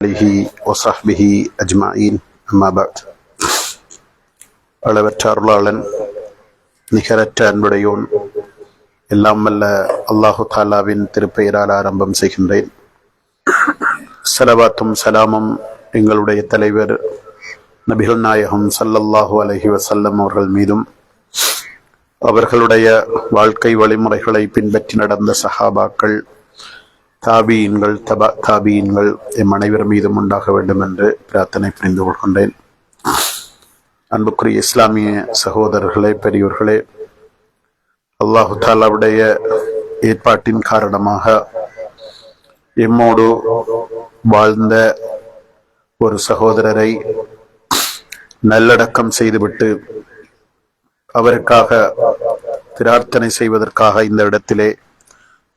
அலிஹி ஒசஹ்பிஹி அஜ்மாயின். அம்மாபாத் அளவற்ற அருளாளன் நிகரற்ற அன்புடையோன் எல்லாம் வல்ல அல்லாஹு தாலாவின் திருப்பெயரால் ஆரம்பம் செய்கின்றேன். சலவாத்தும் சலாமும் எங்களுடைய தலைவர் நபிகள் நாயகம் சல்லல்லாஹு அலஹி வசல்லம் அவர்கள் மீதும் அவர்களுடைய வாழ்க்கை வழிமுறைகளை பின்பற்றி நடந்த சஹாபாக்கள் தாபீன்கள் தபா தாபீன்கள் எம் அனைவர் மீதும் உண்டாக வேண்டும் என்று பிரார்த்தனை புரிந்து கொள்கின்றேன். அன்புக்குரிய இஸ்லாமிய சகோதரர்களே பெரியோர்களே அல்லாஹு தாலாவுடைய ஏற்பாட்டின் காரணமாக எம்மோடு வாழ்ந்த ஒரு சகோதரரை நல்லடக்கம் செய்துவிட்டு அவருக்காக பிரார்த்தனை செய்வதற்காக இந்த இடத்திலே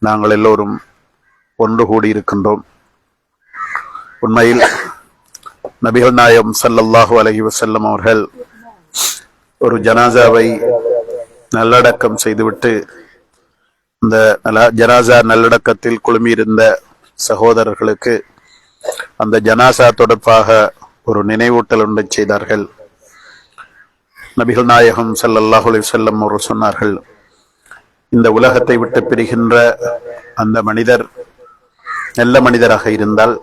நாங்கள் எல்லோரும் ஒன்று கூடியிருக்கின்றோம். உண்மையில் நபிகள் நாயம் சல்லல்லாஹு அலஹி வசல்லம் அவர்கள் ஒரு ஜனாசாவை நல்லடக்கம் செய்துவிட்டு இந்த நல- ஜனாசா நல்லடக்கத்தில் குழுமியிருந்த சகோதரர்களுக்கு அந்த ஜனாசா தொடர்பாக ஒரு நினைவூட்டல் ஒன்றை செய்தார்கள். நபிகள் நாயகம் ஸல்லல்லாஹு அலைஹி வஸல்லம் அவர்கள் சொன்னார்கள் இந்த உலகத்தை விட்டு பிரிகின்ற அந்த மனிதர் நல்ல மனிதராக இருந்தால்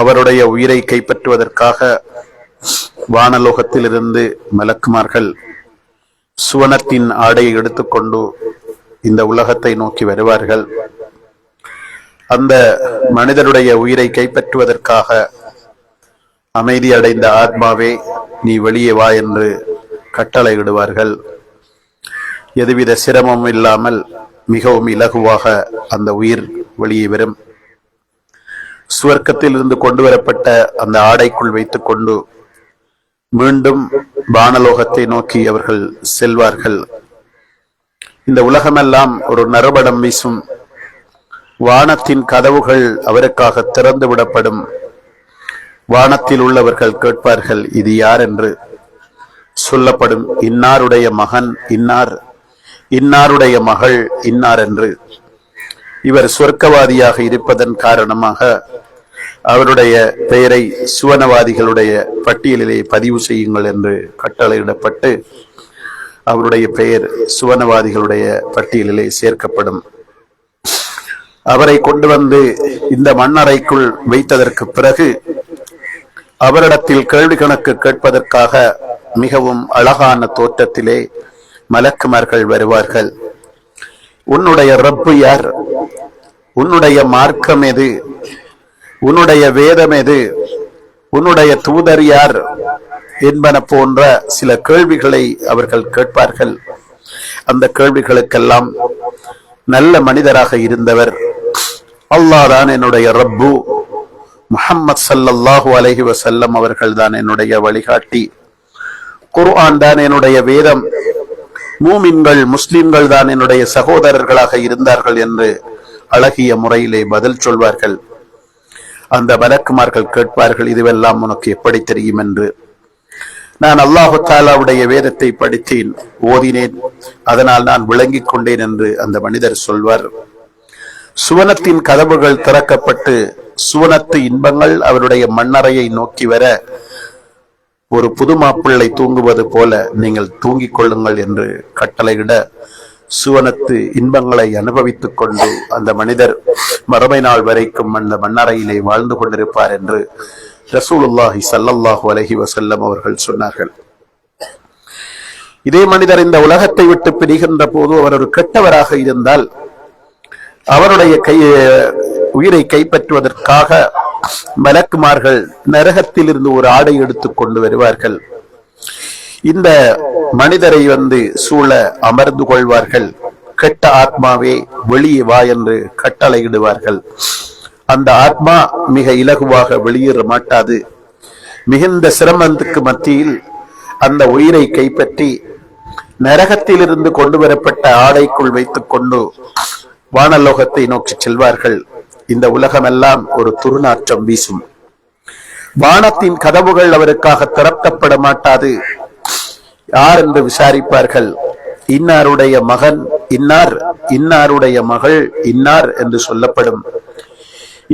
அவருடைய உயிரை கைப்பற்றுவதற்காக வானலோகத்திலிருந்து மலக்குமார்கள் சுவனத்தின் ஆடையை எடுத்துக்கொண்டு இந்த உலகத்தை நோக்கி வருவார்கள். அந்த மனிதருடைய உயிரை கைப்பற்றுவதற்காக அமைதி அடைந்த ஆத்மாவே நீ வெளியே வா என்று கட்டளையிடுவார்கள். எதுவித சிரமமும் இல்லாமல் மிகவும் இலகுவாக அந்த உயிர் வெளியே வரும் சுவர்க்கத்தில் இருந்து கொண்டு வரப்பட்ட அந்த ஆடைக்குள் வைத்துக் கொண்டு மீண்டும் வானலோகத்தை நோக்கி அவர்கள் செல்வார்கள். இந்த உலகமெல்லாம் ஒரு நறுபடம் வீசும். வானத்தின் கதவுகள் அவருக்காக திறந்து விடப்படும் வானத்தில் உள்ளவர்கள் கேட்பார்கள் இது யார்? என்று சொல்லப்படும் இன்னாருடைய மகன் இன்னார் இன்னாருடைய மகள் இன்னார் என்று. இவர் சொர்க்கவாதியாக இருப்பதன் காரணமாக அவருடைய பெயரை சுவனவாதிகளுடைய பட்டியலிலே பதிவு செய்யுங்கள் என்று கட்டளையிடப்பட்டு அவருடைய பெயர் சுவனவாதிகளுடைய பட்டியலிலே சேர்க்கப்படும். அவரை கொண்டு வந்து இந்த மண்ணறைக்குள் வைத்ததற்கு பிறகு அவரிடத்தில் கேள்வி கணக்கு கேட்பதற்காக மிகவும் அழகான தோற்றத்திலே மலக்குமார்கள் வருவார்கள். உன்னுடைய ரப்பு யார்? உன்னுடைய மார்க்கம் எது? உன்னுடைய வேதம் எது? உன்னுடைய தூதர் யார்? என்பன போன்ற சில கேள்விகளை அவர்கள் கேட்பார்கள். அந்த கேள்விகளுக்கெல்லாம் நல்ல மனிதராக இருந்தவர் அல்லாஹ் தான் என்னுடைய ரப்பு. முஹம்மது சல்லல்லாஹு அலஹி வசல்லம் அவர்கள் தான் என்னுடைய வழிகாட்டி. குர்ஆன் தான் என்னுடைய வேதம். மூமின்கள் முஸ்லிம்கள் தான் என்னுடைய சகோதரர்களாக இருந்தார்கள் என்று அழகிய முறையிலே பதில் சொல்வார்கள். அந்த மலக்குமார்கள் கேட்பார்கள் இதுவெல்லாம் உனக்கு எப்படி தெரியும்? என்று. நான் அல்லாஹு தாலாவுடைய வேதத்தை படித்தேன் ஓதினேன். அதனால் நான் விளங்கிக் கொண்டேன் என்று அந்த மனிதர் சொல்வார். சுவனத்தின் கதவுகள் திறக்கப்பட்டு சுவனத்து இன்பங்கள் அவருடைய மண்ணறையை நோக்கி வர ஒரு புது மாப்பிள்ளை தூங்குவது போல நீங்கள் தூங்கிக் கொள்ளுங்கள் என்று கட்டளையிட சுவனத்து இன்பங்களை அனுபவித்துக் கொண்டு அந்த மனிதர் மறுமை நாள் வரைக்கும் அந்த மண்ணறையிலே வாழ்ந்து கொண்டிருப்பார் என்று ரசூலுல்லாஹி சல்லல்லாஹு அலஹி வசல்லம் அவர்கள் சொன்னார்கள். இதே மனிதர் இந்த உலகத்தை விட்டு பிரிகின்ற போது அவர் ஒரு கெட்டவராக இருந்தால் அவருடைய கை உயிரை கைப்பற்றுவதற்காக மலக்குமார்கள் நரகத்தில் இருந்து ஒரு ஆடை எடுத்துக் கொண்டு வருவார்கள். இந்த மனிதரை வந்து சூழ அமர்ந்து கொள்வார்கள். கெட்ட ஆத்மாவே வெளியே வா என்று கட்டளையிடுவார்கள். அந்த ஆத்மா மிக இலகுவாக வெளியேற மாட்டாது. மிகுந்த சிரமத்துக்கு மத்தியில் அந்த உயிரை கைப்பற்றி நரகத்திலிருந்து கொண்டு வரப்பட்ட ஆடைக்குள் வைத்துக் கொண்டு வானலோகத்தை நோக்கி செல்வார்கள். இந்த உலகமெல்லாம் ஒரு துருநாற்றம் வீசும். வானத்தின் கதவுகள் அவருக்காக திறக்கப்பட மாட்டாது. யார் என்று விசாரிப்பார்கள்? இன்னாருடைய மகன் இன்னார் இன்னாருடைய மகள் இன்னார் என்று சொல்லப்படும்.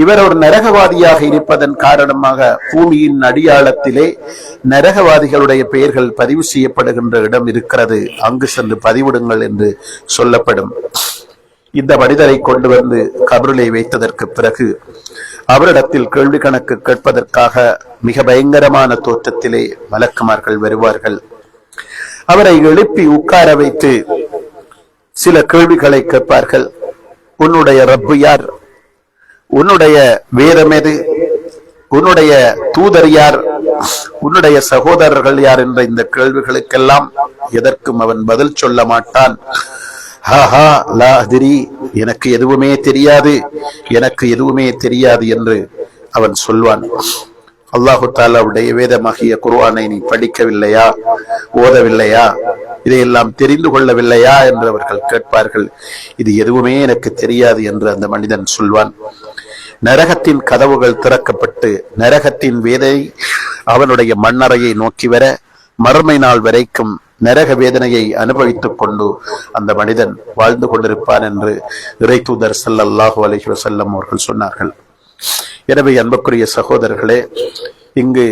இவர் ஒரு நரகவாதியாக இருப்பதன் காரணமாக பூமியின் அடியாளத்திலே நரகவாதிகளுடைய பெயர்கள் பதிவு செய்யப்படுகின்ற இடம் இருக்கிறது. அங்கு சென்று பதிவிடுங்கள் என்று சொல்லப்படும். இந்த மனிதரை கொண்டு வந்து கபருளை வைத்ததற்கு பிறகு அவரிடத்தில் கேள்வி கணக்கு கேட்பதற்காக மிக பயங்கரமான தோற்றத்திலே மலக்குமார்கள் வருவார்கள். அவரை எழுப்பி உட்கார வைத்து சில கேள்விகளை கேட்பார்கள். உன்னுடைய ரப்பு யார்? உன்னுடைய வேதம் எது? உன்னுடைய தூதர் யார்? உன்னுடைய சகோதரர்கள் யார்? என்ற இந்த கேள்விகளுக்கெல்லாம் எதற்கும் அவன் பதில் சொல்ல மாட்டான். ஹஹா லா அதிரி எனக்கு எதுவுமே தெரியாது எனக்கு எதுவுமே தெரியாது என்று அவன் சொல்வான். அல்லாஹு தாலாவுடைய வேதமாகிய குர்வானை நீ படிக்கவில்லையா ஓதவில்லையா இதையெல்லாம் தெரிந்து கொள்ளவில்லையா என்று அவர்கள் கேட்பார்கள். இது எதுவுமே எனக்கு தெரியாது என்று அந்த மனிதன் சொல்வான். நரகத்தின் கதவுகள் திறக்கப்பட்டு நரகத்தின் வேதை அவனுடைய மண்ணறையை நோக்கி வர மறுமை நாள் வரைக்கும் நரக வேதனையை அனுபவித்துக் கொண்டு அந்த மனிதன் வாழ்ந்து கொண்டிருப்பான் என்று இறை தூதர் ஸல்லல்லாஹு அலைஹி வஸல்லம் அவர்கள் சொன்னார்கள். எனவே அன்புக்குரிய சகோதரர்களே இங்கு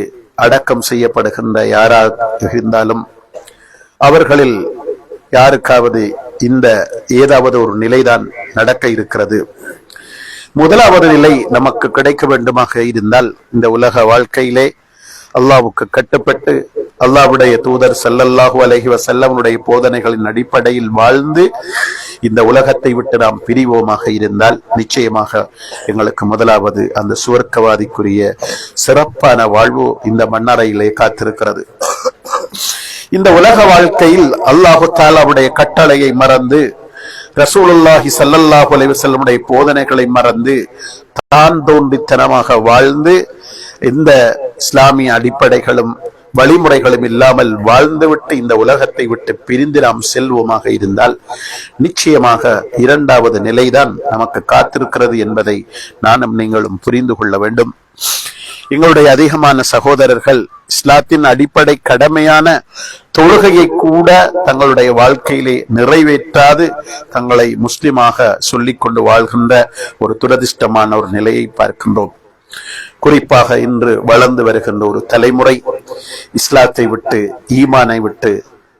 அடக்கம் செய்யப்படுகின்ற யாராக இருந்தாலும் அவர்களில் யாருக்காவது இந்த ஏதாவது ஒரு நிலைதான் நடக்க இருக்கிறது. முதலாவது நிலை நமக்கு கிடைக்க வேண்டுமாக இருந்தால் இந்த உலக வாழ்க்கையிலே அல்லாவுக்கு கட்டுப்பட்டு அல்லாஹ்வுடைய தூதர் செல்லல்லாஹு அலைஹி செல்லவனுடைய போதனைகளின் அடிப்படையில் வாழ்ந்து இந்த உலகத்தை விட்டு நாம் பிரிவோமாக இருந்தால் நிச்சயமாக எங்களுக்கு முதலாவது அந்த சுவர்க்கவாதிக்குரிய சிறப்பான வாழ்வு இந்த மண்ணறையிலே காத்திருக்கிறது. இந்த உலக வாழ்க்கையில் அல்லாஹு தாலாவுடைய கட்டளையை மறந்து ரசூலுல்லாஹி சல்லல்லாஹு அலைவு செல்லமுடைய போதனைகளை மறந்து தான் தோன்றித்தனமாக வாழ்ந்து இந்த இஸ்லாமிய அடிப்படைகளும் வழிமுறைகளும் இல்லாமல் வாழ்ந்துவிட்டு இந்த உலகத்தை விட்டு பிரிந்து நாம் செல்வோமாக இருந்தால் நிச்சயமாக இரண்டாவது நிலைதான் நமக்கு காத்திருக்கிறது என்பதை நானும் நீங்களும் புரிந்து கொள்ள வேண்டும். எங்களுடைய அதிகமான சகோதரர்கள் இஸ்லாத்தின் அடிப்படை கடமையான தொழுகையை கூட தங்களுடைய வாழ்க்கையிலே நிறைவேற்றாது தங்களை முஸ்லிமாக சொல்லிக் கொண்டு வாழ்கின்ற ஒரு துரதிர்ஷ்டமான ஒரு நிலையை பார்க்கின்றோம். குறிப்பாக இன்று வளர்ந்து வருகின்ற ஒரு தலைமுறை இஸ்லாத்தை விட்டு ஈமானை விட்டு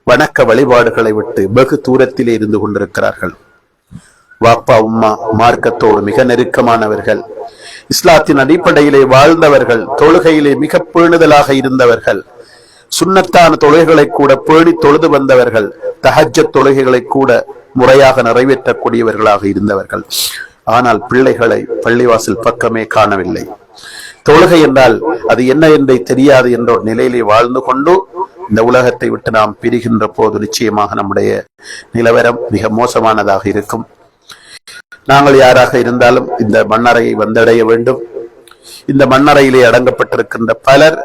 வணக்க வழிபாடுகளை விட்டு வெகு தூரத்திலே இருந்து கொண்டிருக்கிறார்கள். வாப்பா உம்மா மார்க்கத்தோடு மிக நெருக்கமானவர்கள் இஸ்லாத்தின் அடிப்படையிலே வாழ்ந்தவர்கள் தொழுகையிலே மிக பேணுதலாக இருந்தவர்கள் சுண்ணத்தான தொழுகைகளை கூட பேணி தொழுது வந்தவர்கள் தஹஜ்ஜத் தொழுகைகளை கூட முறையாக நிறைவேற்றக்கூடியவர்களாக இருந்தவர்கள். ஆனால் பிள்ளைகளை பள்ளிவாசல் பக்கமே காணவில்லை. தொழுகை என்றால் அது என்ன என்றே தெரியாது என்ற ஒரு நிலையிலே வாழ்ந்து கொண்டு இந்த உலகத்தை விட்டு நாம் பிரிகின்ற போது நிச்சயமாக நம்முடைய நிலவரம் மிக மோசமானதாக இருக்கும். நாங்கள் யாராக இருந்தாலும் இந்த மண்ணறையை வந்தடைய வேண்டும். இந்த மண்ணறையிலே அடங்கப்பட்டிருக்கின்ற பலர்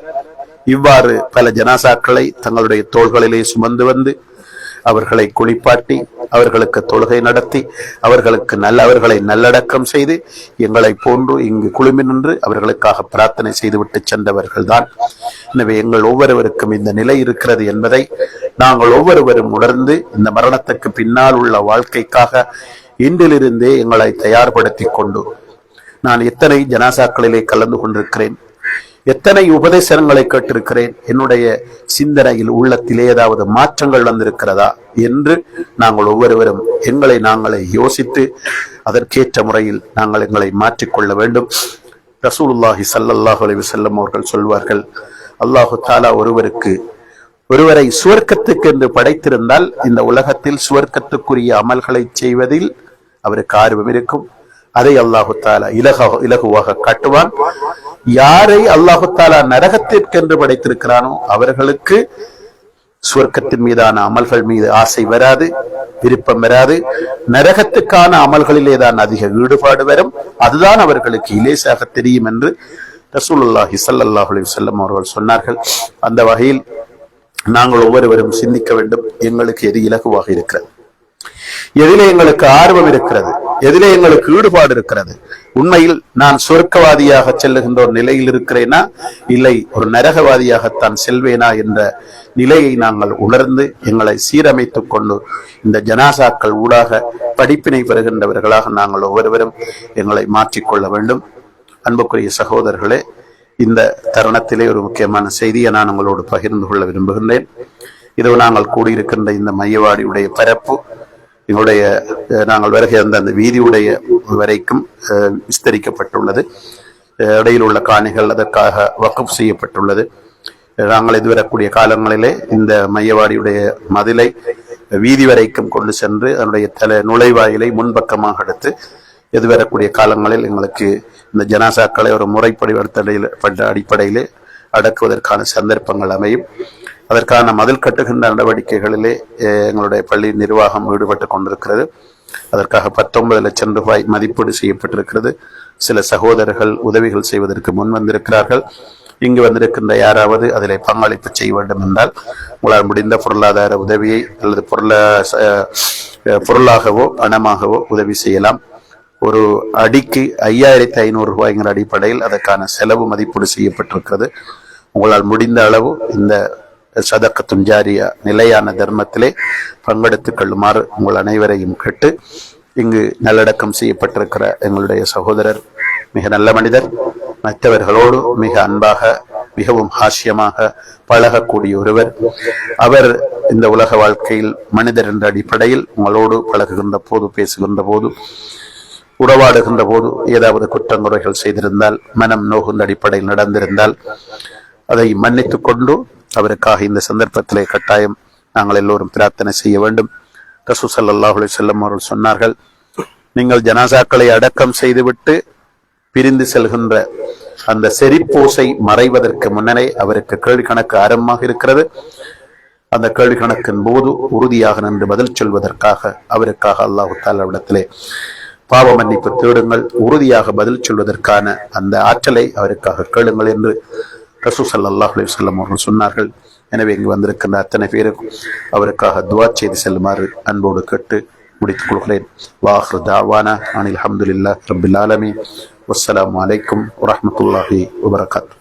இவ்வாறு பல ஜனாசாக்களை தங்களுடைய தோள்களிலே சுமந்து வந்து அவர்களை குளிப்பாட்டி அவர்களுக்கு தொழுகை நடத்தி அவர்களுக்கு நல்ல அவர்களை நல்லடக்கம் செய்து எங்களை போன்று இங்கு குழுமி நின்று அவர்களுக்காக பிரார்த்தனை செய்துவிட்டு சென்றவர்கள் தான் எனவே எங்கள் ஒவ்வொருவருக்கும் இந்த நிலை இருக்கிறது என்பதை நாங்கள் ஒவ்வொருவரும் உணர்ந்து இந்த மரணத்துக்கு பின்னால் உள்ள வாழ்க்கைக்காக இன்றிலிருந்தே எங்களை தயார்படுத்திக் கொண்டு நான் எத்தனை ஜனாசாக்களிலே கலந்து கொண்டிருக்கிறேன் எத்தனை உபதேசங்களை கேட்டிருக்கிறேன்? என்னுடைய சிந்தனையில் உள்ளத்தில் ஏதாவது மாற்றங்கள் வந்திருக்கிறதா என்று நாங்கள் ஒவ்வொருவரும் எங்களை நாங்களே யோசித்து அதற்கேற்ற முறையில் நாங்கள் எங்களை மாற்றிக்கொள்ள வேண்டும். ரசூலுல்லாஹி ஸல்லல்லாஹு அலி வல்லம் அவர்கள் சொல்வார்கள் அல்லாஹு தாலா ஒருவருக்கு ஒருவரை சுவர்க்கத்துக்கு என்று படைத்திருந்தால் இந்த உலகத்தில் சுவர்க்கத்துக்குரிய அமல்களை செய்வதில் அவருக்கு ஆர்வம் இருக்கும். அதை அல்லாஹு தாலா இலக இலகுவாக காட்டுவான். யாரை அல்லாஹு தாலா நரகத்திற்கென்று படைத்திருக்கிறானோ அவர்களுக்கு சுவர்க்கத்தின் மீதான அமல்கள் மீது ஆசை வராது விருப்பம் வராது. நரகத்துக்கான அமல்களிலே தான் அதிக ஈடுபாடு வரும். அதுதான் அவர்களுக்கு இலேசாக தெரியும் என்று ரசூலுல்லாஹி ஸல்லல்லாஹு செல்லம் அவர்கள் சொன்னார்கள். அந்த வகையில் நாங்கள் ஒவ்வொருவரும் சிந்திக்க வேண்டும். எங்களுக்கு எது இலகுவாக இருக்கிறது? எதிலே எங்களுக்கு ஆர்வம் இருக்கிறது. எதிலே எங்களுக்கு ஈடுபாடு இருக்கிறது. உண்மையில் நான் சொர்க்கவாதியாக செல்லுகின்ற ஒரு நிலையில் இருக்கிறேனா? இல்லை ஒரு நரகவாதியாகத்தான் செல்வேனா என்ற நிலையை நாங்கள் உணர்ந்து எங்களை சீரமைத்துக் கொண்டு இந்த ஜனாசாக்கள் ஊடாக படிப்பினை பெறுகின்றவர்களாக நாங்கள் ஒவ்வொருவரும் எங்களை மாற்றிக்கொள்ள வேண்டும். அன்புக்குரிய சகோதரர்களே இந்த தருணத்திலே ஒரு முக்கியமான செய்தியை நான் உங்களோடு பகிர்ந்து கொள்ள விரும்புகின்றேன். இது நாங்கள் கூடியிருக்கின்ற இந்த மையவாடியுடைய பரப்பு எங்களுடைய நாங்கள் வருகை அந்த அந்த வீதியுடைய வரைக்கும் விஸ்தரிக்கப்பட்டுள்ளது. இடையில் உள்ள காணிகள் அதற்காக வக்கப் செய்யப்பட்டுள்ளது. நாங்கள் எதிர்வரக்கூடிய காலங்களிலே இந்த மையவாடியுடைய மதிலை வீதி வரைக்கும் கொண்டு சென்று அதனுடைய தலை நுழைவாயிலை முன்பக்கமாக எடுத்து எதிர்வரக்கூடிய காலங்களில் எங்களுக்கு இந்த ஜனாசாக்களை ஒரு முறைப்படி அடிப்படையில் பட்ட அடிப்படையிலே அடக்குவதற்கான சந்தர்ப்பங்கள் அமையும். அதற்கான மதில் கட்டுகின்ற நடவடிக்கைகளிலே எங்களுடைய பள்ளி நிர்வாகம் ஈடுபட்டு கொண்டிருக்கிறது. அதற்காக பத்தொன்பது லட்சம் ரூபாய் மதிப்பீடு செய்யப்பட்டிருக்கிறது. சில சகோதரர்கள் உதவிகள் செய்வதற்கு முன் வந்திருக்கிறார்கள். இங்கு வந்திருக்கின்ற யாராவது அதில் பங்களிப்பு செய்ய வேண்டும் என்றால் உங்களால் முடிந்த பொருளாதார உதவியை அல்லது பொருள பொருளாகவோ பணமாகவோ உதவி செய்யலாம். ஒரு அடிக்கு ஐயாயிரத்தி ஐநூறு ரூபாய்ங்கிற அடிப்படையில் அதற்கான செலவு மதிப்பீடு செய்யப்பட்டிருக்கிறது. உங்களால் முடிந்த அளவு இந்த சதக்கத்தும் ஜாரிய நிலையான தர்மத்திலே பங்கெடுத்துக் கொள்ளுமாறு உங்கள் அனைவரையும் கேட்டு இங்கு நல்லடக்கம் செய்யப்பட்டிருக்கிற எங்களுடைய சகோதரர் மிக நல்ல மனிதர் மற்றவர்களோடு மிக அன்பாக மிகவும் ஹாஸ்யமாக பழகக்கூடிய ஒருவர். அவர் இந்த உலக வாழ்க்கையில் மனிதர் என்ற அடிப்படையில் உங்களோடு பழகுகின்ற போது பேசுகின்ற போது உறவாடுகின்ற போது ஏதாவது குற்றங்குறைகள் செய்திருந்தால் மனம் நோகுந்த அடிப்படையில் நடந்திருந்தால் அதை மன்னித்துக் கொண்டு அவருக்காக இந்த சந்தர்ப்பத்திலே கட்டாயம் நாங்கள் எல்லோரும் பிரார்த்தனை செய்ய வேண்டும். ரசூ ஸல்லல்லாஹு செல்லும் அவர்கள் சொன்னார்கள் நீங்கள் ஜனாசாக்களை அடக்கம் செய்துவிட்டு பிரிந்து செல்கின்ற அந்த செரிப்பூசை மறைவதற்கு முன்னரே அவருக்கு கேள்வி கணக்கு ஆரம்பமாக இருக்கிறது. அந்த கேள்வி கணக்கின் போது உறுதியாக நின்று பதில் சொல்வதற்காக அவருக்காக அல்லாஹு தாலாவிடத்திலே பாவ மன்னிப்பு தேடுங்கள். உறுதியாக பதில் சொல்வதற்கான அந்த ஆற்றலை அவருக்காக கேளுங்கள் என்று ரசூ ஸல்லல்லாஹு அலைஹி அவர்கள் சொன்னார்கள் எனவே இங்கு வந்திருக்கின்ற அத்தனை பேருக்கும் அவருக்காக துவா செய்து செல்லுமாறு அன்போடு கேட்டு முடித்துக் கொள்கிறேன். வாஹ்ரு தாவானா அனில் அஹமதுல்லா ரப்பில் ஆலமி வஸ்ஸலாமு அலைக்கும் வரமத்துல்லாஹி வபரகாத்து